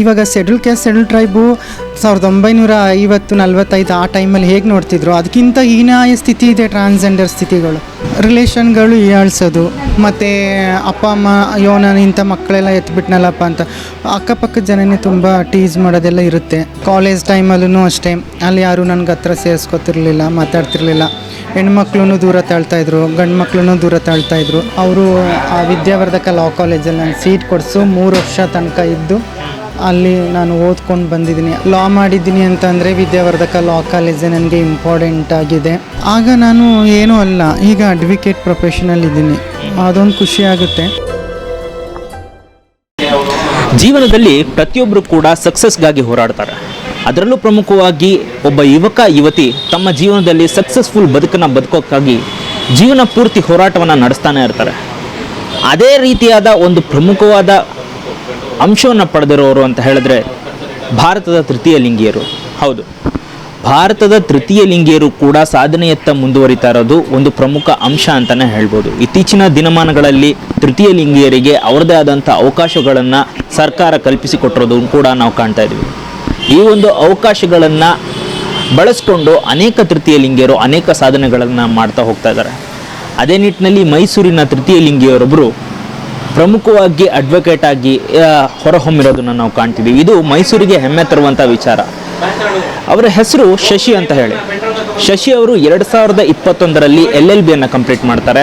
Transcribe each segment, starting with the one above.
ಇವಾಗ schedule caste schedule tribe ಸಾವಿರದ ಒಂಬೈನೂರ ಐವತ್ತು ನಲವತ್ತೈದು ಆ ಟೈಮಲ್ಲಿ ಹೇಗೆ ನೋಡ್ತಿದ್ರು? ಅದಕ್ಕಿಂತ ಹೀನಾಯ ಸ್ಥಿತಿ ಇದೆ ಟ್ರಾನ್ಸ್ಜೆಂಡರ್ ಸ್ಥಿತಿಗಳು. ರಿಲೇಷನ್ಗಳು ಹೀಯಾಳ್ಸೋದು ಮತ್ತು ಅಪ್ಪ, ಅಮ್ಮ ಅಯ್ಯೋ ನಾನು ಇಂಥ ಮಕ್ಕಳೆಲ್ಲ ಎತ್ಬಿಟ್ನಲ್ಲಪ್ಪ ಅಂತ. ಅಕ್ಕಪಕ್ಕದ ಜನನೇ ತುಂಬ ಟೀಸ್ ಮಾಡೋದೆಲ್ಲ ಇರುತ್ತೆ. ಕಾಲೇಜ್ ಟೈಮಲ್ಲೂ ಅಷ್ಟೇ. ಅಲ್ಲಿ ಯಾರು ನನಗೆ ಹತ್ರ ಸೇರಿಸ್ಕೊತಿರ್ಲಿಲ್ಲ, ಮಾತಾಡ್ತಿರ್ಲಿಲ್ಲ. ಹೆಣ್ಮಕ್ಳು ದೂರ ತಾಳ್ತಾಯಿದ್ರು ಗಂಡು ಮಕ್ಳು ದೂರ ತಾಳ್ತಾಯಿದ್ರು ಅವರು ಆ ವಿದ್ಯಾವರ್ಧಕ ಲಾ ಕಾಲೇಜಲ್ಲಿ ನಾನು ಸೀಟ್ ಕೊಡಿಸು ಮೂರು ವರ್ಷ ತನಕ ಇದ್ದು ಅಲ್ಲಿ ನಾನು ಓದ್ಕೊಂಡು ಬಂದಿದ್ದೀನಿ. ಲಾ ಮಾಡಿದ್ದೀನಿ ಅಂತಂದರೆ ವಿದ್ಯಾವರ್ಧಕ ಲಾ ಕಾಲೇಜೇ ನನಗೆ ಇಂಪಾರ್ಟೆಂಟ್ ಆಗಿದೆ. ಆಗ ನಾನು ಏನೂ ಅಲ್ಲ, ಈಗ ಅಡ್ವೊಕೇಟ್ ಪ್ರೊಫೆಷನಲ್ ಇದ್ದೀನಿ. ಅದೊಂದು ಖುಷಿ ಆಗುತ್ತೆ. ಜೀವನದಲ್ಲಿ ಪ್ರತಿಯೊಬ್ಬರು ಕೂಡ ಸಕ್ಸಸ್ಗಾಗಿ ಹೋರಾಡ್ತಾರೆ. ಅದರಲ್ಲೂ ಪ್ರಮುಖವಾಗಿ ಒಬ್ಬ ಯುವಕ, ಯುವತಿ ತಮ್ಮ ಜೀವನದಲ್ಲಿ ಸಕ್ಸಸ್ಫುಲ್ ಬದುಕನ್ನು ಬದುಕೋಕ್ಕಾಗಿ ಜೀವನ ಪೂರ್ತಿ ಹೋರಾಟವನ್ನು ನಡೆಸ್ತಾನೆ ಇರ್ತಾರೆ. ಅದೇ ರೀತಿಯಾದ ಒಂದು ಪ್ರಮುಖವಾದ ಅಂಶವನ್ನು ಪಡೆದಿರೋರು ಅಂತ ಹೇಳಿದ್ರೆ ಭಾರತದ ತೃತೀಯ ಲಿಂಗಿಯರು. ಹೌದು. ಭಾರತದ ತೃತೀಯ ಲಿಂಗಿಯರು ಕೂಡ ಸಾಧನೆಯತ್ತ ಮುಂದುವರಿತಾ ಇರೋದು ಒಂದು ಪ್ರಮುಖ ಅಂಶ ಅಂತಲೇ ಹೇಳ್ಬೋದು. ಇತ್ತೀಚಿನ ದಿನಮಾನಗಳಲ್ಲಿ ತೃತೀಯ ಲಿಂಗಿಯರಿಗೆ ಅವರದೇ ಆದಂಥ ಅವಕಾಶಗಳನ್ನು ಸರ್ಕಾರ ಕಲ್ಪಿಸಿಕೊಟ್ಟಿರೋದು ಕೂಡ ನಾವು ಕಾಣ್ತಾ ಇದ್ವಿ ಈ ಒಂದು ಅವಕಾಶಗಳನ್ನು ಬಳಸ್ಕೊಂಡು ಅನೇಕ ತೃತೀಯ ಲಿಂಗಿಯರು ಅನೇಕ ಸಾಧನೆಗಳನ್ನು ಮಾಡ್ತಾ ಹೋಗ್ತಾ ಇದ್ದಾರೆ. ಅದೇ ನಿಟ್ಟಿನಲ್ಲಿ ಮೈಸೂರಿನ ತೃತೀಯ ಲಿಂಗಿಯವರೊಬ್ಬರು ಪ್ರಮುಖವಾಗಿ ಅಡ್ವೊಕೇಟ್ ಆಗಿ ಹೊರಹೊಮ್ಮಿರೋದನ್ನು ನಾವು ಕಾಣ್ತೀವಿ ಇದು ಮೈಸೂರಿಗೆ ಹೆಮ್ಮೆ ತರುವಂಥ ವಿಚಾರ. ಅವರ ಹೆಸರು ಶಶಿ ಅಂತ ಹೇಳಿ. ಶಶಿ ಅವರು ಎರಡು ಸಾವಿರದ ಇಪ್ಪತ್ತೊಂದರಲ್ಲಿ ಎಲ್ ಎಲ್ ಬಿಯನ್ನು ಕಂಪ್ಲೀಟ್ ಮಾಡ್ತಾರೆ.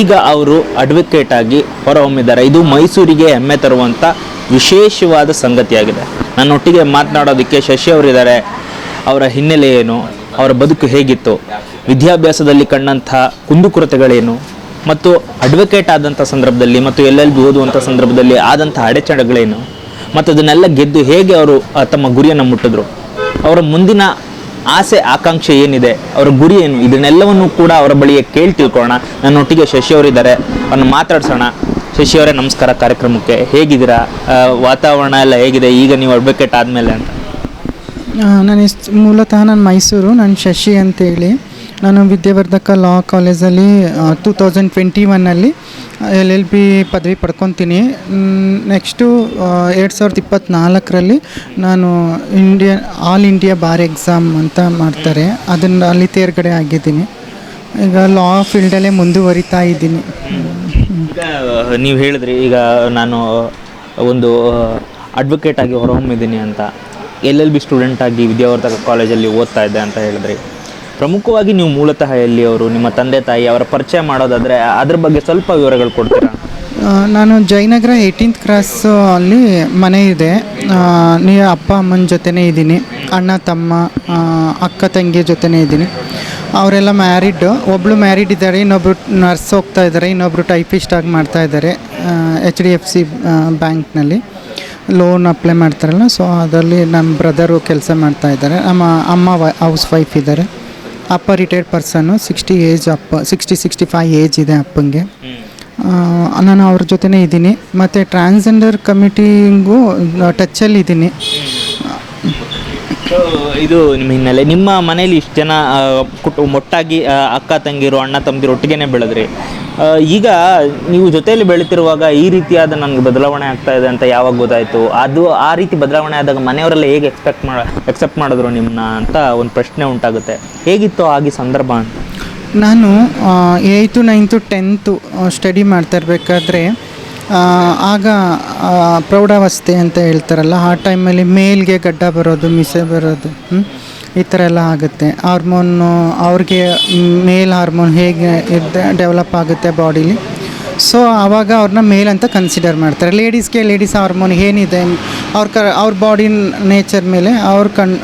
ಈಗ ಅವರು ಅಡ್ವೊಕೇಟ್ ಆಗಿ ಹೊರಹೊಮ್ಮಿದ್ದಾರೆ. ಇದು ಮೈಸೂರಿಗೆ ಹೆಮ್ಮೆ ತರುವಂಥ ವಿಶೇಷವಾದ ಸಂಗತಿಯಾಗಿದೆ. ನನ್ನೊಟ್ಟಿಗೆ ಮಾತನಾಡೋದಕ್ಕೆ ಶಶಿ ಅವರಿದ್ದಾರೆ. ಅವರ ಹಿನ್ನೆಲೆ ಏನು? ಅವರ ಬದುಕು ಹೇಗಿತ್ತು? ವಿದ್ಯಾಭ್ಯಾಸದಲ್ಲಿ ಕಂಡಂಥ ಕುಂದುಕೊರತೆಗಳೇನು? ಮತ್ತು ಅಡ್ವೊಕೇಟ್ ಆದಂಥ ಸಂದರ್ಭದಲ್ಲಿ ಮತ್ತು ಎಲ್ಲೆಲ್ಲಿ ಎಲ್ ಓದುವಂಥ ಸಂದರ್ಭದಲ್ಲಿ ಆದಂಥ ಅಡೆಚಣೆಗಳೇನು ಮತ್ತು ಅದನ್ನೆಲ್ಲ ಗೆದ್ದು ಹೇಗೆ ಅವರು ತಮ್ಮ ಗುರಿಯನ್ನು ಮುಟ್ಟಿದ್ರು? ಅವರ ಮುಂದಿನ ಆಸೆ, ಆಕಾಂಕ್ಷೆ ಏನಿದೆ? ಅವರ ಗುರಿ ಏನು? ಇದನ್ನೆಲ್ಲವನ್ನು ಕೂಡ ಅವರ ಬಳಿಯೇ ಕೇಳಿ ತಿಳ್ಕೊಳ್ಳೋಣ. ನನ್ನೊಟ್ಟಿಗೆ ಶಶಿ ಅವರಿದ್ದಾರೆ ಅವ್ರನ್ನ ಮಾತಾಡ್ಸೋಣ. ಶಶಿ ಅವರೇ, ನಮಸ್ಕಾರ ಕಾರ್ಯಕ್ರಮಕ್ಕೆ. ಹೇಗಿದ್ದೀರಾ? ವಾತಾವರಣ ಎಲ್ಲ ಹೇಗಿದೆ? ಈಗ ನೀವು ಅಡ್ವೊಕೇಟ್ ಆದಮೇಲೆ ಅಂತ. ನಾನು ಮೂಲತಃ ನಾನು ಮೈಸೂರು, ನಾನು ಶಶಿ ಅಂತೇಳಿ. ನಾನು ವಿದ್ಯಾವರ್ಧಕ ಲಾ ಕಾಲೇಜಲ್ಲಿ ಟೂ ತೌಸಂಡ್ ಟ್ವೆಂಟಿ ಒನ್ನಲ್ಲಿ ಎಲ್ ಎಲ್ ಬಿ ಪದವಿ ಪಡ್ಕೊತೀನಿ. ನೆಕ್ಸ್ಟು ಎರಡು ಸಾವಿರದ ಇಪ್ಪತ್ತ್ನಾಲ್ಕರಲ್ಲಿ ನಾನು India, all India bar exam ಅಂತ ಮಾಡ್ತಾರೆ. ಅದನ್ನು ಅಲ್ಲಿ ತೇರ್ಗಡೆ ಆಗಿದ್ದೀನಿ. ಈಗ ಲಾ ಫೀಲ್ಡಲ್ಲೇ ಮುಂದುವರಿತಾ ಇದ್ದೀನಿ. ನೀವು ಹೇಳಿದ್ರಿ, ಈಗ ನಾನು ಒಂದು ಅಡ್ವೊಕೇಟ್ ಆಗಿ ಹೊರಹೊಮ್ಮಿದ್ದೀನಿ ಅಂತ. ಎಲ್ ಎಲ್ ಬಿ ಸ್ಟೂಡೆಂಟ್ ಆಗಿ ವಿದ್ಯಾವರ್ಧಕ ಕಾಲೇಜಲ್ಲಿ ಓದ್ತಾ ಇದ್ದೆ ಅಂತ ಹೇಳಿದ್ರಿ. ಪ್ರಮುಖವಾಗಿ ನೀವು ಮೂಲತಃ ಎಲ್ಲಿಯವರು ನಿಮ್ಮ ತಂದೆ ತಾಯಿ, ಅವರ ಪರಿಚಯ ಮಾಡೋದಾದರೆ ಅದ್ರ ಬಗ್ಗೆ ಸ್ವಲ್ಪ ವಿವರಗಳು ಕೊಡ್ತೀರಾ? ನಾನು ಜಯನಗರ ಏಯ್ಟೀನ್ತ್ ಕ್ರಾಸು ಅಲ್ಲಿ ಮನೆ ಇದೆ. ನೀ ಅಪ್ಪ, ಅಮ್ಮನ ಜೊತೆನೇ ಇದ್ದೀನಿ. ಅಣ್ಣ, ತಮ್ಮ ಅಕ್ಕ ತಂಗಿ ಜೊತೆನೇ ಇದ್ದೀನಿ. ಅವರೆಲ್ಲ ಮ್ಯಾರಿಡ್ ಒಬ್ಬಳು ಮ್ಯಾರಿಡ್ ಇದ್ದಾರೆ ಇನ್ನೊಬ್ಬರು ನರ್ಸ್ ಹೋಗ್ತಾ ಇದ್ದಾರೆ ಇನ್ನೊಬ್ಬರು ಟೈಪಿಸ್ಟ್ ಆಗಿ ಮಾಡ್ತಾ ಇದ್ದಾರೆ ಎಚ್ ಡಿ ಎಫ್ ಸಿ ಬ್ಯಾಂಕ್ನಲ್ಲಿ ಲೋನ್ ಅಪ್ಲೈ ಮಾಡ್ತಾರಲ್ಲ ಸೊ ಅದರಲ್ಲಿ ನಮ್ಮ ಬ್ರದರು ಕೆಲಸ ಮಾಡ್ತಾ ಇದ್ದಾರೆ. ನಮ್ಮ ಅಮ್ಮ ವೈ ಹೌಸ್ ವೈಫ್ ಇದ್ದಾರೆ. ಅಪ್ಪ ರಿಟೈರ್ಡ್ ಪರ್ಸನ್ನು ಸಿಕ್ಸ್ಟಿ ಏಜ್ ಅಪ್ಪ ಸಿಕ್ಸ್ಟಿ ಸಿಕ್ಸ್ಟಿ ಫೈವ್ ಏಜ್ ಇದೆ ಅಪ್ಪಂಗೆ. ನಾನು ಅವ್ರ ಜೊತೆನೇ ಇದ್ದೀನಿ. ಮತ್ತು ಟ್ರಾನ್ಸ್ಜೆಂಡರ್ ಕಮಿಟಿಗೂ ಟಚ್ಚಲ್ಲಿ ಇದ್ದೀನಿ. ಇದು ನಿಮ್ಮ ಹಿನ್ನೆಲೆ. ನಿಮ್ಮ ಮನೇಲಿ ಇಷ್ಟು ಜನ ಕುಟು ಒಟ್ಟಾಗಿ ಅಕ್ಕ ತಂಗಿರು ಅಣ್ಣ ತಮ್ಮದಿರು ಒಟ್ಟಿಗೆನೆ ಬೆಳೆದ್ರಿ. ಈಗ ನೀವು ಜೊತೆಯಲ್ಲಿ ಬೆಳೀತಿರುವಾಗ ಈ ರೀತಿಯಾದ ನನಗೆ ಬದಲಾವಣೆ ಆಗ್ತಾ ಇದೆ ಅಂತ ಯಾವಾಗ ಗೊತ್ತಾಯಿತು? ಅದು ಆ ರೀತಿ ಬದಲಾವಣೆ ಆದಾಗ ಮನೆಯವರೆಲ್ಲ ಹೇಗೆ ಎಕ್ಸ್ಪೆಕ್ಟ್ ಮಾಡ ಎಕ್ಸೆಪ್ಟ್ ಮಾಡಿದ್ರು ನಿಮ್ಮನ್ನ ಅಂತ ಒಂದು ಪ್ರಶ್ನೆ ಉಂಟಾಗುತ್ತೆ. ಹೇಗಿತ್ತು ಆಗಿ ಸಂದರ್ಭ ಅಂತ? ನಾನು ಏಯ್ತು ನೈನ್ತು ಟೆಂತು ಸ್ಟಡಿ ಮಾಡ್ತಾ ಇರಬೇಕಾದ್ರೆ ಆಗ ಪ್ರೌಢಾವಸ್ಥೆ ಅಂತ ಹೇಳ್ತಾರಲ್ಲ, ಆ ಟೈಮಲ್ಲಿ ಮೇಲ್ಗೆ ಗಡ್ಡ ಬರೋದು, ಮಿಸೆ ಬರೋದು, ಹ್ಮ್? ಈ ಥರ ಎಲ್ಲ ಆಗುತ್ತೆ. ಹಾರ್ಮೋನು, ಅವ್ರಿಗೆ ಮೇಲ್ ಹಾರ್ಮೋನ್ ಹೇಗೆ ಇದ್ದ ಡೆವಲಪ್ ಆಗುತ್ತೆ ಬಾಡೀಲಿ. ಸೊ ಆವಾಗ ಅವ್ರನ್ನ ಮೇಲ್ ಅಂತ ಕನ್ಸಿಡರ್ ಮಾಡ್ತಾರೆ. ಲೇಡೀಸ್ಗೆ ಲೇಡೀಸ್ ಹಾರ್ಮೋನ್ ಏನಿದೆ, ಅವ್ರ ಕ, ಅವ್ರ ಬಾಡಿ ನೇಚರ್ ಮೇಲೆ, ಅವ್ರ ಕಣ್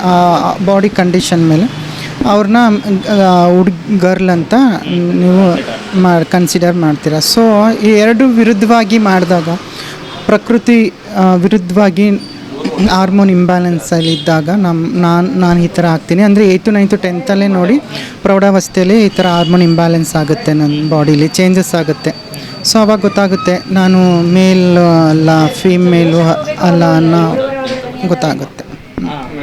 ಬಾಡಿ ಕಂಡೀಷನ್ ಮೇಲೆ, ಅವ್ರನ್ನ ಹುಡುಗ ಗರ್ಲ್ ಅಂತ ನೀವು ಮಾ ಕನ್ಸಿಡರ್ ಮಾಡ್ತೀರಾ. ಸೊ ಈ ಎರಡು ವಿರುದ್ಧವಾಗಿ ಮಾಡಿದಾಗ, ಪ್ರಕೃತಿ ವಿರುದ್ಧವಾಗಿ ಹಾರ್ಮೋನ್ ಇಂಬ್ಯಾಲೆನ್ಸಲ್ಲಿ ಇದ್ದಾಗ ನಮ್ಮ ನಾನು ನಾನು ಈ ಥರ ಆಗ್ತೀನಿ. ಅಂದರೆ ಏಯ್ತು ನೈನ್ತು ಟೆಂತಲ್ಲೇ ನೋಡಿ ಪ್ರೌಢಾವಸ್ಥೆಯಲ್ಲಿ ಈ ಥರ ಹಾರ್ಮೋನ್ ಇಂಬ್ಯಾಲೆನ್ಸ್ ಆಗುತ್ತೆ ನನ್ನ ಬಾಡಿಲಿ ಚೇಂಜಸ್ ಆಗುತ್ತೆ. ಸೊ ಅವಾಗ ಗೊತ್ತಾಗುತ್ತೆ, ನಾನು ಮೇಲ್ ಅಲ್ಲ ಫೀಮೇಲು ಅಲ್ಲ ಅನ್ನೋ ಗೊತ್ತಾಗುತ್ತೆ.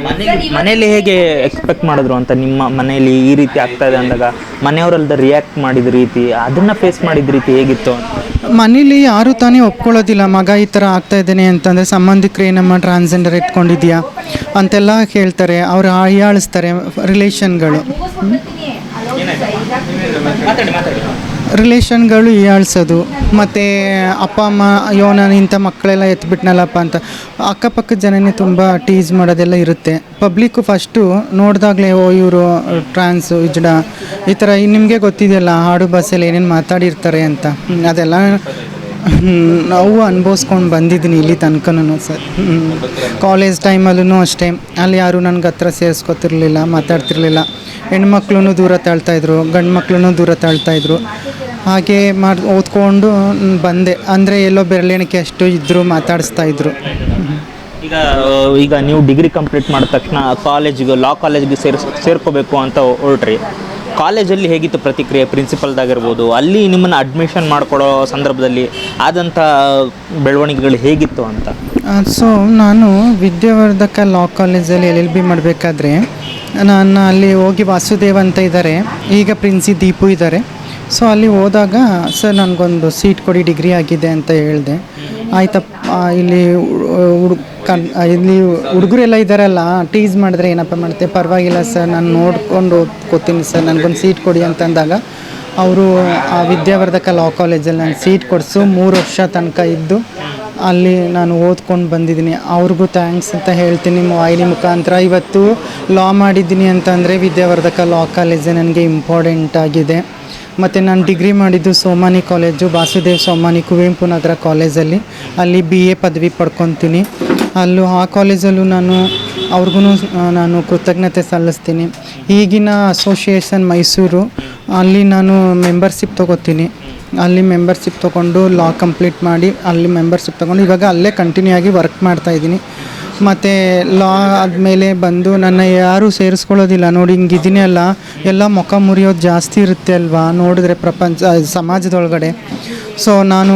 ಮನೆಯಲ್ಲಿ ಹೇಗೆ ಎಕ್ಸ್ಪೆಕ್ಟ್ ಮಾಡಿದ್ರು ಅಂತ ನಿಮ್ಮ ಮನೆಯಲ್ಲಿ ಈ ರೀತಿ ಆಗ್ತಾ ಇದೆ ಅಂದಾಗ ಮನೆಯವರಲ್ಲದ ರಿಯಾಕ್ಟ್ ಮಾಡಿದ ರೀತಿ ಅದನ್ನ ಫೇಸ್ ಮಾಡಿದ ರೀತಿ ಹೇಗಿತ್ತು ಅಂತ? ಮನೇಲಿ ಯಾರು ತಾನೇ ಒಪ್ಕೊಳ್ಳೋದಿಲ್ಲ ಮಗ ಈ ಥರ ಆಗ್ತಾ ಇದ್ದೇನೆ ಅಂತಂದರೆ ಸಂಬಂಧಿಕರು ನಮ್ಮ ಟ್ರಾನ್ಸ್ಜೆಂಡರ್ ಇಟ್ಕೊಂಡಿದ್ಯಾ ಅಂತೆಲ್ಲ ಹೇಳ್ತಾರೆ ಅವ್ರು ಹೀಯಾಳಿಸ್ತಾರೆ ರಿಲೇಷನ್ಗಳು ಮಾತಾಡಿ ಮಾತಾಡಿ. ರಿಲೇಷನ್ಗಳು ಹೀಯಾಳ್ಸೋದು ಮತ್ತು ಅಪ್ಪ, ಅಮ್ಮ ಅಯ್ಯೋ ನಾನು ಇಂಥ ಮಕ್ಕಳೆಲ್ಲ ಎತ್ಬಿಟ್ನಲ್ಲಪ್ಪ ಅಂತ. ಅಕ್ಕಪಕ್ಕದ ಜನನೇ ತುಂಬ ಟೀಸ್ ಮಾಡೋದೆಲ್ಲ ಇರುತ್ತೆ. ಪಬ್ಲಿಕ್ಕು ಫಸ್ಟು ನೋಡಿದಾಗಲೇ, ಓ, ಇವರು, ಟ್ರಾನ್ಸು, ಇಜ್ಡ, ಈ ಥರ ನಿಮಗೆ ಗೊತ್ತಿದೆಯಲ್ಲ, ಹಾಡು ಭಾಷೆಯಲ್ಲಿ ಏನೇನು ಮಾತಾಡಿರ್ತಾರೆ ಅಂತ. ಅದೆಲ್ಲ ನಾವು ಅನುಭವಿಸ್ಕೊಂಡು ಬಂದಿದ್ದೀನಿ ಇಲ್ಲಿ ತನಕನೂ ಸರ್. ಕಾಲೇಜ್ ಟೈಮಲ್ಲೂ ಅಷ್ಟೇ. ಅಲ್ಲಿ ಯಾರು ನನಗೆ ಹತ್ರ ಸೇರಿಸ್ಕೊತಿರ್ಲಿಲ್ಲ, ಮಾತಾಡ್ತಿರ್ಲಿಲ್ಲ. ಹೆಣ್ಮಕ್ಳು ದೂರ ತಾಳ್ತಾಯಿದ್ರು ಗಂಡು ಮಕ್ಳು ದೂರ ತಾಳ್ತಾಯಿದ್ರು ಹಾಗೆ ಮಾಡಿ ಓದ್ಕೊಂಡು ಬಂದೆ. ಅಂದರೆ ಎಲ್ಲೋ ಬೆರಳೆಣಿಕೆ ಅಷ್ಟು ಇದ್ದರು ಮಾತಾಡಿಸ್ತಾ ಇದ್ದರು ಈಗ ಈಗ ನೀವು ಡಿಗ್ರಿ ಕಂಪ್ಲೀಟ್ ಮಾಡಿದ ತಕ್ಷಣ ಕಾಲೇಜಿಗೆ ಲಾ ಕಾಲೇಜ್ಗೆ ಸೇರ್ ಸೇರ್ಕೋಬೇಕು ಅಂತ ಹೊರಟ್ರಿ. ಕಾಲೇಜಲ್ಲಿ ಹೇಗಿತ್ತು ಪ್ರತಿಕ್ರಿಯೆ? ಪ್ರಿನ್ಸಿಪಲ್ದಾಗಿರ್ಬೋದು ಅಲ್ಲಿ ನಿಮ್ಮನ್ನು ಅಡ್ಮಿಷನ್ ಮಾಡಿಕೊಡೋ ಸಂದರ್ಭದಲ್ಲಿ ಆದಂಥ ಬೆಳವಣಿಗೆಗಳು ಹೇಗಿತ್ತು ಅಂತ? ಸೊ ನಾನು ವಿದ್ಯಾವರ್ಧಕ ಲಾ ಕಾಲೇಜಲ್ಲಿ ಎಲ್ ಎಲ್ ಬಿ ಮಾಡಬೇಕಾದ್ರೆ ನಾನು ಅಲ್ಲಿ ಹೋಗಿ ವಾಸುದೇವ್ ಅಂತ ಇದ್ದಾರೆ ಈಗ ಪ್ರಿನ್ಸಿ ದೀಪು ಇದ್ದಾರೆ ಸೊ ಅಲ್ಲಿ ಹೋದಾಗ, ಸರ್, ನನಗೊಂದು ಸೀಟ್ ಕೊಡಿ, ಡಿಗ್ರಿ ಆಗಿದೆ ಅಂತ ಹೇಳಿದೆ. ಆಯ್ತಪ್ಪ ಇಲ್ಲಿ ಹುಡುಗ ಕನ್, ಇಲ್ಲಿ ಹುಡುಗರೆಲ್ಲ ಇದ್ದಾರಲ್ಲ ಟೀಸ್ ಮಾಡಿದ್ರೆ ಏನಪ್ಪ ಮಾಡ್ತೆ ಪರವಾಗಿಲ್ಲ, ಸರ್, ನಾನು ನೋಡ್ಕೊಂಡು ಓದ್ಕೋತೀನಿ, ಸರ್, ನನಗೊಂದು ಸೀಟ್ ಕೊಡಿ ಅಂತ ಅಂದಾಗ, ಅವರು ಆ ವಿದ್ಯಾವರ್ಧಕ ಲಾ ಕಾಲೇಜಲ್ಲಿ ನಾನು ಸೀಟ್ ಕೊಡಿಸು, ಮೂರು ವರ್ಷ ತನಕ ಇದ್ದು, ಅಲ್ಲಿ ನಾನು ಓದ್ಕೊಂಡು ಬಂದಿದ್ದೀನಿ. ಅವ್ರಿಗೂ ಥ್ಯಾಂಕ್ಸ್ ಅಂತ ಹೇಳ್ತೀನಿ ವಾಹಿನಿ ಮುಖಾಂತರ. ಇವತ್ತು ಲಾ ಮಾಡಿದ್ದೀನಿ ಅಂತಂದರೆ ವಿದ್ಯಾವರ್ಧಕ ಲಾ ಕಾಲೇಜೇ ನನಗೆ ಇಂಪಾರ್ಟೆಂಟ್ ಆಗಿದೆ. ಮತ್ತು ನಾನು ಡಿಗ್ರಿ ಮಾಡಿದ್ದು ಸೋಮಾನಿ ಕಾಲೇಜು ವಾಸುದೇವ್ ಸೋಮಾನಿ ಕುವೆಂಪು ನಗರ ಕಾಲೇಜಲ್ಲಿ ಅಲ್ಲಿ. ಬಿ ಎ ಪದವಿ ಪಡ್ಕೊತೀನಿ. ಅಲ್ಲೂ ಆ ಕಾಲೇಜಲ್ಲೂ ನಾನು ಅವ್ರಿಗೂ ನಾನು ಕೃತಜ್ಞತೆ ಸಲ್ಲಿಸ್ತೀನಿ. ಈಗಿನ ಅಸೋಸಿಯೇಷನ್ ಮೈಸೂರು, ಅಲ್ಲಿ ನಾನು ಮೆಂಬರ್ಶಿಪ್ ತೊಗೋತೀನಿ. ಅಲ್ಲಿ ಮೆಂಬರ್ಶಿಪ್ ತೊಗೊಂಡು ಲಾ ಕಂಪ್ಲೀಟ್ ಮಾಡಿ, ಅಲ್ಲಿ ಮೆಂಬರ್ಶಿಪ್ ತೊಗೊಂಡು ಇವಾಗ ಅಲ್ಲೇ ಕಂಟಿನ್ಯೂ ಆಗಿ ವರ್ಕ್ ಮಾಡ್ತಾಯಿದ್ದೀನಿ ಮತ್ತು ಲಾ ಆದಮೇಲೆ ಬಂದು ನನ್ನ ಯಾರೂ ಸೇರಿಸ್ಕೊಳ್ಳೋದಿಲ್ಲ. ನೋಡಿ, ಹಿಂಗಿದ್ದೀನಿ ಅಲ್ಲ. ಎಲ್ಲ ಮುಖ ಮುರಿಯೋದು ಜಾಸ್ತಿ ಇರುತ್ತೆ ಅಲ್ವಾ? ನೋಡಿದ್ರೆ ಪ್ರಪಂಚ ಸಮಾಜದೊಳಗಡೆ. ಸೊ ನಾನು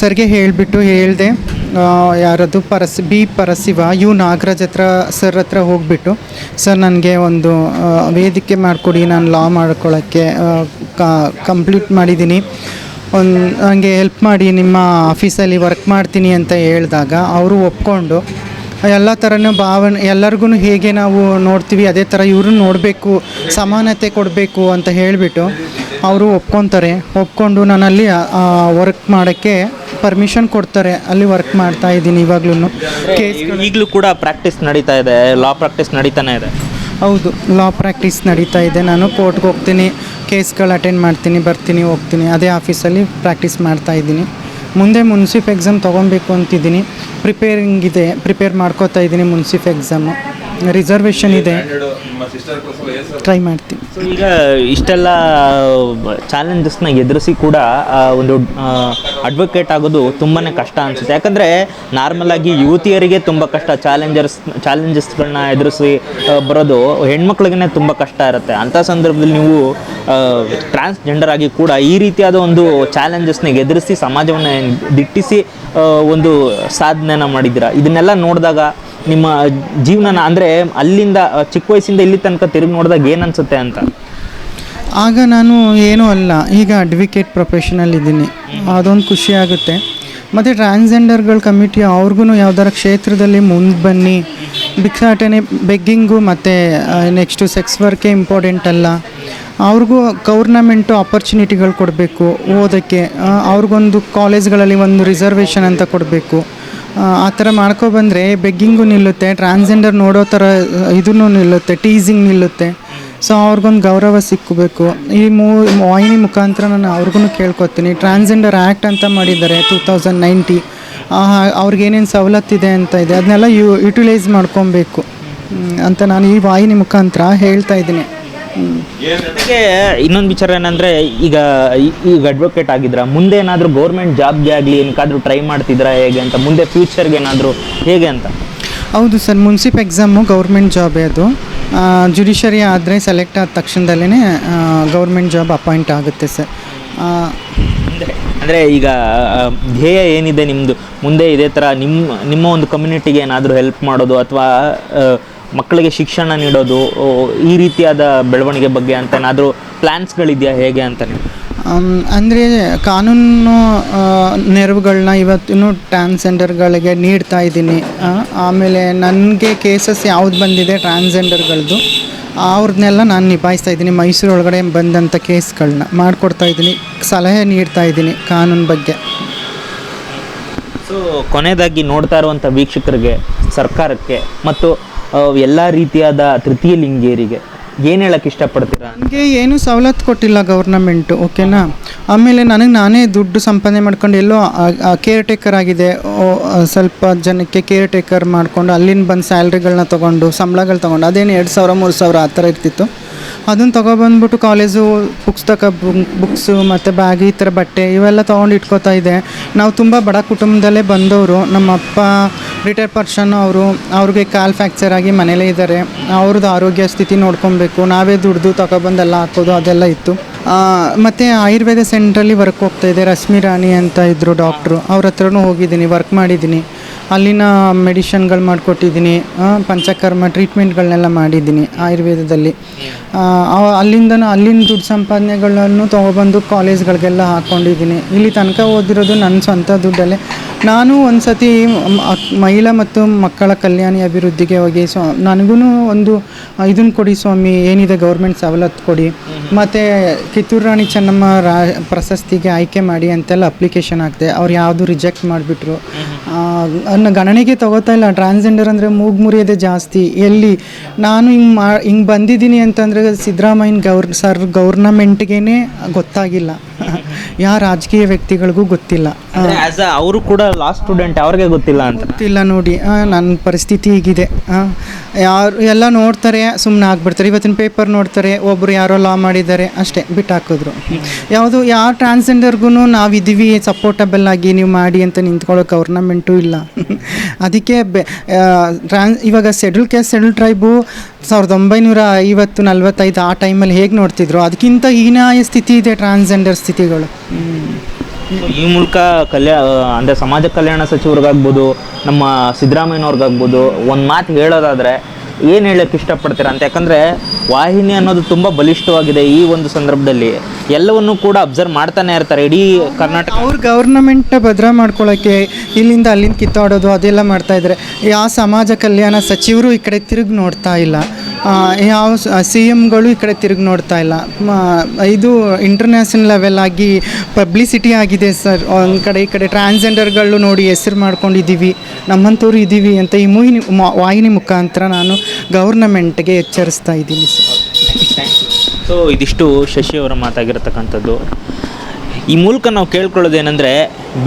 ಸರ್ಗೆ ಹೇಳಿಬಿಟ್ಟು ಹೇಳಿದೆ. ಯಾರದು ಪರಸ್, ಬಿ ಪರಸಿವ, ಯು ನಾಗರಾಜ್ ಹತ್ರ, ಸರ್ ಹತ್ರ ಹೋಗಿಬಿಟ್ಟು, ಸರ್, ನನಗೆ ಒಂದು ವೇದಿಕೆ ಮಾಡಿಕೊಡಿ. ನಾನು ಲಾ ಮಾಡ್ಕೊಳ್ಳೋಕ್ಕೆ ಕಂಪ್ಲೀಟ್ ಮಾಡಿದ್ದೀನಿ. ಒಂದು ನನಗೆ ಹೆಲ್ಪ್ ಮಾಡಿ. ನಿಮ್ಮ ಆಫೀಸಲ್ಲಿ ವರ್ಕ್ ಮಾಡ್ತೀನಿ ಅಂತ ಹೇಳಿದಾಗ, ಅವರು ಒಪ್ಕೊಂಡು ಎಲ್ಲ ಥರನೂ ಭಾವನೆ ಎಲ್ಲರಿಗೂ ಹೇಗೆ ನಾವು ನೋಡ್ತೀವಿ ಅದೇ ಥರ ಇವರು ನೋಡಬೇಕು ಸಮಾನತೆ ಕೊಡಬೇಕು ಅಂತ ಹೇಳಿಬಿಟ್ಟು ಅವರು ಒಪ್ಕೊತಾರೆ. ಒಪ್ಕೊಂಡು ನಾನಲ್ಲಿ ವರ್ಕ್ ಮಾಡೋಕ್ಕೆ ಪರ್ಮಿಷನ್ ಕೊಡ್ತಾರೆ. ಅಲ್ಲಿ ವರ್ಕ್ ಮಾಡ್ತಾ ಇದ್ದೀನಿ ಇವಾಗ್ಲೂ ಕೇಸ್ ಈಗಲೂ ಕೂಡ ಪ್ರಾಕ್ಟೀಸ್ ನಡೀತಾ ಇದೆ ಲಾ ಪ್ರಾಕ್ಟೀಸ್ ನಡೀತಾನೆ ಇದೆ. ಹೌದು ಲಾ ಪ್ರಾಕ್ಟೀಸ್ ನಡೀತಾ ಇದೆ. ನಾನು ಕೋರ್ಟ್ಗೆ ಹೋಗ್ತೀನಿ ಕೇಸ್ಗಳು ಅಟೆಂಡ್ ಮಾಡ್ತೀನಿ ಬರ್ತೀನಿ ಹೋಗ್ತೀನಿ. ಅದೇ ಆಫೀಸಲ್ಲಿ ಪ್ರಾಕ್ಟೀಸ್ ಮಾಡ್ತಾ ಇದ್ದೀನಿ. ಮುಂದೆ ಮುನ್ಸಿಪ್ ಎಕ್ಸಾಮ್ ತೊಗೊಬೇಕು ಅಂತಿದ್ದೀನಿ. ಪ್ರಿಪೇರಿಂಗ್ ಇದೆ ಪ್ರಿಪೇರ್ ಮಾಡ್ಕೋತಾ ಇದ್ದೀನಿ ಮುನ್ಸಿಫ್ ಎಕ್ಸಾಮು ರಿಸರ್ವೇಷನ್ ಇದೆ. ಟ್ರೈ ಮಾಡ್ತೀನಿ. ಈಗ ಇಷ್ಟೆಲ್ಲ ಚಾಲೆಂಜಸ್ನ ಎದುರಿಸಿ ಕೂಡ ಒಂದು ಅಡ್ವೊಕೇಟ್ ಆಗೋದು ತುಂಬಾ ಕಷ್ಟ ಅನಿಸುತ್ತೆ. ಯಾಕಂದರೆ ನಾರ್ಮಲ್ ಆಗಿ ಯುವತಿಯರಿಗೆ ತುಂಬ ಕಷ್ಟ ಚಾಲೆಂಜರ್ಸ್ ಚಾಲೆಂಜಸ್ಗಳನ್ನ ಎದುರಿಸಿ ಬರೋದು ಹೆಣ್ಮಕ್ಳಿಗೆ ತುಂಬ ಕಷ್ಟ ಇರುತ್ತೆ. ಅಂಥ ಸಂದರ್ಭದಲ್ಲಿ ನೀವು ಟ್ರಾನ್ಸ್ಜೆಂಡರ್ ಆಗಿ ಕೂಡ ಈ ರೀತಿಯಾದ ಒಂದು ಚಾಲೆಂಜಸ್ನ ಎದುರಿಸಿ, ಸಮಾಜವನ್ನು ದಿಟ್ಟಿಸಿ ಒಂದು ಸಾಧನೆನ ಮಾಡಿದ್ದೀರಾ? ಇದನ್ನೆಲ್ಲ ನೋಡಿದಾಗ ನಿಮ್ಮ ಜೀವನನ ಅಂದರೆ ಅಲ್ಲಿಂದ ಚಿಕ್ಕ ವಯಸ್ಸಿಂದ ಇಲ್ಲಿ ತನಕ ತಿರುಗಿ ನೋಡಿದಾಗ ಏನು ಅನಿಸುತ್ತೆ ಅಂತ? ಆಗ ನಾನು ಏನೂ ಅಲ್ಲ ಈಗ ಅಡ್ವೊಕೇಟ್ ಪ್ರೊಫೆಷನಲ್ ಇದ್ದೀನಿ. ಅದೊಂದು ಖುಷಿ ಆಗುತ್ತೆ. ಮತ್ತು ಟ್ರಾನ್ಸ್ಜೆಂಡರ್ಗಳ ಕಮಿಟಿ ಅವ್ರಿಗೂ ಯಾವ್ದಾರ ಕ್ಷೇತ್ರದಲ್ಲಿ ಮುಂದೆ ಬನ್ನಿ. ಭಿಕ್ಷಾಟನೆ ಬೆಗ್ಗಿಂಗು ಮತ್ತು ನೆಕ್ಸ್ಟು ಸೆಕ್ಸ್ ವರ್ಕೇ ಇಂಪಾರ್ಟೆಂಟ್ ಅಲ್ಲ. ಅವ್ರಿಗೂ ಗೌರ್ನಮೆಂಟು ಆಪರ್ಚುನಿಟಿಗಳು ಕೊಡಬೇಕು ಓದೋಕ್ಕೆ. ಅವ್ರಿಗೊಂದು ಕಾಲೇಜ್ಗಳಲ್ಲಿ ಒಂದು ರಿಸರ್ವೇಷನ್ ಅಂತ ಕೊಡಬೇಕು. ಆ ಥರ ಮಾಡ್ಕೊಬಂದರೆ ಬೆಗ್ಗಿಂಗು ನಿಲ್ಲುತ್ತೆ ಟ್ರಾನ್ಸ್ಜೆಂಡರ್ ನೋಡೋ ಥರ ಇದೂ ನಿಲ್ಲುತ್ತೆ ಟೀಸಿಂಗ್ ನಿಲ್ಲುತ್ತೆ. ಸೊ ಅವ್ರಿಗೊಂದು ಗೌರವ ಸಿಕ್ಕಬೇಕು ಈ ಮೂ, ವಾಹಿನಿ ಮುಖಾಂತರ ನಾನು ಅವ್ರಿಗೂ ಕೇಳ್ಕೊತೀನಿ. ಟ್ರಾನ್ಸ್ಜೆಂಡರ್ ಆ್ಯಕ್ಟ್ ಅಂತ ಮಾಡಿದ್ದಾರೆ ಟೂ ತೌಸಂಡ್ ನೈಂಟಿ ಅವ್ರಿಗೇನೇನು ಸವಲತ್ತಿದೆ ಅಂತ ಇದೆ. ಅದನ್ನೆಲ್ಲ ಯು ಯುಟಿಲೈಸ್ ಮಾಡ್ಕೊಬೇಕು. ಅಂತ ನಾನು ಈ ವಾಹಿನಿ ಮುಖಾಂತರ ಹೇಳ್ತಾ ಇದ್ದೀನಿ. ಜೊತೆಗೆ ಇನ್ನೊಂದು ವಿಚಾರ ಏನಂದ್ರೆ ಈಗ ಈಗ ಅಡ್ವೊಕೇಟ್ ಆಗಿದ್ರ? ಮುಂದೆ ಏನಾದರೂ ಗೌರ್ಮೆಂಟ್ ಜಾಬ್ಗೆ ಆಗಲಿ ಏನಕ್ಕಾದ್ರೂ ಟ್ರೈ ಮಾಡ್ತಿದ್ರಾ ಹೇಗೆ ಅಂತ? ಮುಂದೆ ಫ್ಯೂಚರ್ಗೆ ಏನಾದರೂ ಹೇಗೆ ಅಂತ? ಹೌದು ಸರ್ ಮುನ್ಸಿಪ್ ಎಕ್ಸಾಮು ಗೌರ್ಮೆಂಟ್ ಜಾಬೇ ಅದು. ಜುಡಿಷರಿ ಆದರೆ ಸೆಲೆಕ್ಟ್ ಆದ ತಕ್ಷಣದಲ್ಲೇ ಗೌರ್ಮೆಂಟ್ ಜಾಬ್ ಅಪಾಯಿಂಟ್ ಆಗುತ್ತೆ ಸರ್. ಅಂದರೆ ಅಂದರೆ ಈಗ ಧ್ಯೇಯ ಏನಿದೆ ನಿಮ್ಮದು ಮುಂದೆ ಇದೇ ಥರ ನಿಮ್ಮ ನಿಮ್ಮ ಒಂದು ಕಮ್ಯುನಿಟಿಗೆ ಏನಾದರೂ ಹೆಲ್ಪ್ ಮಾಡೋದು ಅಥವಾ ಮಕ್ಕಳಿಗೆ ಶಿಕ್ಷಣ ನೀಡೋದು ಈ ರೀತಿಯಾದ ಬೆಳವಣಿಗೆ ಬಗ್ಗೆ ಅಂತ ಏನಾದರೂ ಪ್ಲ್ಯಾನ್ಸ್ಗಳಿದೆಯಾ ಹೇಗೆ ಅಂತಲೇ ಅಂದರೆ ಕಾನೂನು ನೆರವುಗಳನ್ನ ಇವತ್ತಿನೂ ಟ್ರಾನ್ಸ್ಜೆಂಡರ್ಗಳಿಗೆ ನೀಡ್ತಾ ಇದ್ದೀನಿ. ಆಮೇಲೆ ನನಗೆ ಕೇಸಸ್ ಯಾವ್ದು ಬಂದಿದೆ ಟ್ರಾನ್ಸ್ಜೆಂಡರ್ಗಳದ್ದು ಅವ್ರನ್ನೆಲ್ಲ ನಾನು ನಿಭಾಯಿಸ್ತಾ ಇದ್ದೀನಿ ಮೈಸೂರು ಒಳಗಡೆ ಬಂದಂಥ ಕೇಸ್ಗಳನ್ನ ಮಾಡಿಕೊಡ್ತಾ ಇದ್ದೀನಿ ಸಲಹೆ ನೀಡ್ತಾ ಇದ್ದೀನಿ ಕಾನೂನು ಬಗ್ಗೆ. ಸೊ ಕೊನೆಯದಾಗಿ ನೋಡ್ತಾ ಇರುವಂಥ ವೀಕ್ಷಕರಿಗೆ ಸರ್ಕಾರಕ್ಕೆ ಮತ್ತು ಎಲ್ಲ ರೀತಿಯಾದ ತೃತೀಯ ಲಿಂಗಿಯರಿಗೆ ಏನು ಹೇಳಕ್ಕೆ ಇಷ್ಟಪಡ್ತೀರಾ? ನನಗೆ ಏನು ಸವಲತ್ತು ಕೊಟ್ಟಿಲ್ಲ ಗೌರ್ನಮೆಂಟು ಓಕೆನಾ ಆಮೇಲೆ ನನಗೆ ನಾನೇ ದುಡ್ಡು ಸಂಪಾದನೆ ಮಾಡ್ಕೊಂಡು ಎಲ್ಲೋ ಕೇರ್ ಟೇಕರ್ ಆಗಿದೆ. ಸ್ವಲ್ಪ ಜನಕ್ಕೆ ಕೇರ್ ಟೇಕರ್ ಮಾಡಿಕೊಂಡು ಅಲ್ಲಿಂದ ಬಂದು ಸ್ಯಾಲ್ರಿಗಳನ್ನ ತೊಗೊಂಡು, ಸಂಬಳಗಳು ತೊಗೊಂಡು, ಅದೇನು ಎರಡು ಸಾವಿರ, ಮೂರು ಸಾವಿರ ಆ ಥರ ಇರ್ತಿತ್ತು. ಅದನ್ನು ತೊಗೊಬಂದ್ಬಿಟ್ಟು ಕಾಲೇಜು ಪುಸ್ತಕ ಬುಕ್ಸು ಮತ್ತು ಬ್ಯಾಗ್ ಈ ಥರ ಬಟ್ಟೆ ಇವೆಲ್ಲ ತೊಗೊಂಡು ಇಟ್ಕೋತಾ ಇದೆ ನಾವು ತುಂಬ ಬಡ ಕುಟುಂಬದಲ್ಲೇ ಬಂದವರು. ನಮ್ಮ ಅಪ್ಪ ರಿಟೈರ್ ಪರ್ಸನ್ ಅವರು, ಅವ್ರಿಗೆ ಕಾಲ್ ಫ್ಯಾಕ್ಚರ್ ಆಗಿ ಮನೇಲೇ ಇದ್ದಾರೆ. ಅವ್ರದ್ದು ಆರೋಗ್ಯ ಸ್ಥಿತಿ ನೋಡ್ಕೊಬೇಕು. ನಾವೇ ದುಡ್ದು ತಗೊಬಂದೆಲ್ಲ ಹಾಕೋದು ಅದೆಲ್ಲ ಇತ್ತು. ಮತ್ತು ಆಯುರ್ವೇದ ಸೆಂಟ್ರಲ್ಲಿ ವರ್ಕ್ ಹೋಗ್ತಾ ಇದೆ. ರಶ್ಮಿ ರಾಣಿ ಅಂತ ಇದ್ದರು ಡಾಕ್ಟ್ರು ಅವ್ರ ಹತ್ರನೂ ಹೋಗಿದ್ದೀನಿ ವರ್ಕ್ ಮಾಡಿದ್ದೀನಿ. ಅಲ್ಲಿನ ಮೆಡಿಷನ್ಗಳು ಮಾಡಿಕೊಟ್ಟಿದ್ದೀನಿ ಪಂಚಕರ್ಮ ಟ್ರೀಟ್ಮೆಂಟ್ಗಳನ್ನೆಲ್ಲ ಮಾಡಿದ್ದೀನಿ ಆಯುರ್ವೇದದಲ್ಲಿ. ಅಲ್ಲಿಂದನೂ ಅಲ್ಲಿನ ದುಡ್ಡು ಸಂಪಾದನೆಗಳನ್ನು ತೊಗೊಬಂದು ಕಾಲೇಜ್ಗಳಿಗೆಲ್ಲ ಹಾಕ್ಕೊಂಡಿದ್ದೀನಿ ಇಲ್ಲಿ ತನಕ ಓದಿರೋದು ನನ್ನ ಸ್ವಂತ ದುಡ್ಡಲ್ಲೇ. ನಾನು ಒಂದು ಸತಿ ಮಹಿಳಾ ಮತ್ತು ಮಕ್ಕಳ ಕಲ್ಯಾಣ ಅಭಿವೃದ್ಧಿಗೆ ಹೋಗಿ ಸೊ ನನಗೂ ಒಂದು ಇದನ್ನು ಕೊಡಿ ಸ್ವಾಮಿ ಏನಿದೆ ಗೌರ್ಮೆಂಟ್ ಸವಲತ್ತು ಕೊಡಿ. ಮತ್ತು ಕಿತ್ತೂರು ರಾಣಿ ಚೆನ್ನಮ್ಮ ರಾ ಪ್ರಶಸ್ತಿಗೆ ಆಯ್ಕೆ ಮಾಡಿ ಅಂತೆಲ್ಲ ಅಪ್ಲಿಕೇಶನ್ ಹಾಕಿದೆ. ಅವ್ರು ಯಾವುದು ರಿಜೆಕ್ಟ್ ಮಾಡಿಬಿಟ್ರು. ಅನ್ನ ಗಣನೆಗೆ ತಗೋತಾ ಇಲ್ಲ. ಟ್ರಾನ್ಸ್ಜೆಂಡರ್ ಅಂದರೆ ಮೂಗು ಮುರಿಯೋದೇ ಜಾಸ್ತಿ. ಎಲ್ಲಿ? ನಾನು ಹಿಂಗೆ ಮಾ ಹಿಂಗೆ ಬಂದಿದ್ದೀನಿ ಅಂತಂದರೆ ಸಿದ್ದರಾಮಯ್ಯನ ಗೌರ್ ಸರ್ ಗೌರ್ನಮೆಂಟ್ಗೇ ಗೊತ್ತಾಗಿಲ್ಲ. ಯಾವ ರಾಜಕೀಯ ವ್ಯಕ್ತಿಗಳಿಗೂ ಗೊತ್ತಿಲ್ಲ. ಆ್ಯಸ್ ಅವರು ಕೂಡ ಲಾಸ್ಟ್ ಸ್ಟೂಡೆಂಟ್ ಅವ್ರಿಗೆ ಗೊತ್ತಿಲ್ಲ ಅಂತ. ಗೊತ್ತಿಲ್ಲ ನೋಡಿ. ನನ್ನ ಪರಿಸ್ಥಿತಿ ಹೀಗಿದೆ. ಯಾರು ಎಲ್ಲ ನೋಡ್ತಾರೆ ಸುಮ್ಮನೆ ಆಗ್ಬಿಡ್ತಾರೆ. ಇವತ್ತಿನ ಪೇಪರ್ ನೋಡ್ತಾರೆ ಒಬ್ಬರು ಯಾರೋ ಲಾ ಮಾಡಿದ್ದಾರೆ ಅಷ್ಟೇ ಬಿಟ್ಟು ಹಾಕಿದ್ರು ಯಾವುದು ಯಾವ ಟ್ರಾನ್ಸ್ಜೆಂಡರ್ಗೂ ನಾವಿದ್ದೀವಿ ಸಪೋರ್ಟಬಲ್ ಆಗಿ ನೀವು ಮಾಡಿ ಅಂತ ನಿಂತ್ಕೊಳ್ಳೋಕೆ ಗೌರ್ನಮೆಂಟು ಇಲ್ಲ. ಅದಕ್ಕೆ ಬೆ ಟ್ರಾನ್ಸ್ ಇವಾಗ ಸೆಡ್ಯೂಲ್ ಕ್ಯಾಸ್ಟ್ ಸೆಡ್ಯೂಲ್ ಟ್ರೈಬು ಸಾವಿರದ ಒಂಬೈನೂರ ಐವತ್ತು ನಲ್ವತ್ತೈದು ಆ ಟೈಮಲ್ಲಿ ಹೇಗೆ ನೋಡ್ತಿದ್ರು? ಅದಕ್ಕಿಂತ ಹೀನಾಯ ಸ್ಥಿತಿ ಇದೆ ಟ್ರಾನ್ಸ್ಜೆಂಡರ್ ಸ್ಥಿತಿಗಳು. ಈ ಮೂಲಕ ಕಲ್ಯಾ ಅಂದರೆ ಸಮಾಜ ಕಲ್ಯಾಣ ಸಚಿವರಿಗಾಗ್ಬೋದು, ನಮ್ಮ ಸಿದ್ದರಾಮಯ್ಯನವ್ರಿಗಾಗ್ಬೋದು, ಒಂದು ಮಾತು ಹೇಳೋದಾದರೆ ಏನು ಹೇಳೋಕ್ಕೆ ಇಷ್ಟಪಡ್ತೀರಾ ಅಂತ. ಯಾಕಂದರೆ ವಾಹಿನಿ ಅನ್ನೋದು ತುಂಬ ಬಲಿಷ್ಠವಾಗಿದೆ ಈ ಒಂದು ಸಂದರ್ಭದಲ್ಲಿ. ಎಲ್ಲವನ್ನೂ ಕೂಡ ಅಬ್ಸರ್ವ್ ಮಾಡ್ತಾನೆ ಇರ್ತಾರೆ. ಇಡೀ ಕರ್ನಾಟಕ ಅವ್ರ ಗೌರ್ನಮೆಂಟ್ ಭದ್ರ ಮಾಡ್ಕೊಳ್ಳೋಕ್ಕೆ ಇಲ್ಲಿಂದ ಅಲ್ಲಿಂದ ಕಿತ್ತಾಡೋದು ಅದೆಲ್ಲ ಮಾಡ್ತಾಯಿದ್ರೆ ಆ ಸಮಾಜ ಕಲ್ಯಾಣ ಸಚಿವರು ಈ ಕಡೆ ತಿರುಗಿ ನೋಡ್ತಾ ಇಲ್ಲ. ಯಾವ ಸಿ ಎಮ್ಗಳು ಈ ಕಡೆ ತಿರುಗಿ ನೋಡ್ತಾ ಇಲ್ಲ. ಇದು ಇಂಟರ್ನ್ಯಾಷನಲ್ ಲೆವೆಲ್ ಆಗಿ ಪಬ್ಲಿಸಿಟಿ ಆಗಿದೆ ಸರ್. ಒಂದು ಕಡೆ ಈ ಕಡೆ ಟ್ರಾನ್ಸ್ಜೆಂಡರ್ಗಳು ನೋಡಿ ಹೆಸರು ಮಾಡ್ಕೊಂಡಿದ್ದೀವಿ. ನಮ್ಮಂಥವ್ರು ಇದ್ದೀವಿ ಅಂತ ಈ ಮೂಹಿನಿ ವಾಹಿನಿ ಮುಖಾಂತರ ನಾನು ಗೌರ್ನಮೆಂಟ್ಗೆ ಎಚ್ಚರಿಸ್ತಾ ಇದ್ದೀನಿ ಸರ್. ಸೊ ಇದಿಷ್ಟು ಶಶಿ ಅವರ ಮಾತಾಗಿರ್ತಕ್ಕಂಥದ್ದು. ಈ ಮೂಲಕ ನಾವು ಕೇಳ್ಕೊಳ್ಳೋದೇನೆಂದರೆ,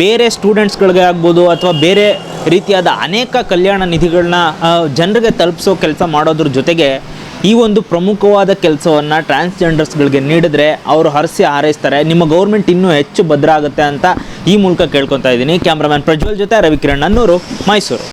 ಬೇರೆ ಸ್ಟೂಡೆಂಟ್ಸ್ಗಳಿಗೆ ಆಗ್ಬೋದು ಅಥವಾ ಬೇರೆ ರೀತಿಯಾದ ಅನೇಕ ಕಲ್ಯಾಣ ನಿಧಿಗಳನ್ನ ಜನರಿಗೆ ತಲುಪಿಸೋ ಕೆಲಸ ಮಾಡೋದ್ರ ಜೊತೆಗೆ ಈ ಒಂದು ಪ್ರಮುಖವಾದ ಕೆಲಸವನ್ನು ಟ್ರಾನ್ಸ್ಜೆಂಡರ್ಸ್ಗಳಿಗೆ ನೀಡಿದ್ರೆ ಅವರು ಹರಸಿ ಹಾರೈಸ್ತಾರೆ. ನಿಮ್ಮ ಗೌರ್ಮೆಂಟ್ ಇನ್ನೂ ಹೆಚ್ಚು ಭದ್ರ ಆಗುತ್ತೆ ಅಂತ ಈ ಮೂಲಕ ಕೇಳ್ಕೊತಾ ಇದ್ದೀನಿ. ಕ್ಯಾಮ್ರಾಮ್ಯಾನ್ ಪ್ರಜ್ವಲ್ ಜೊತೆ ರವಿಕಿರಣ್ ಅನ್ನೂರು ಮೈಸೂರು.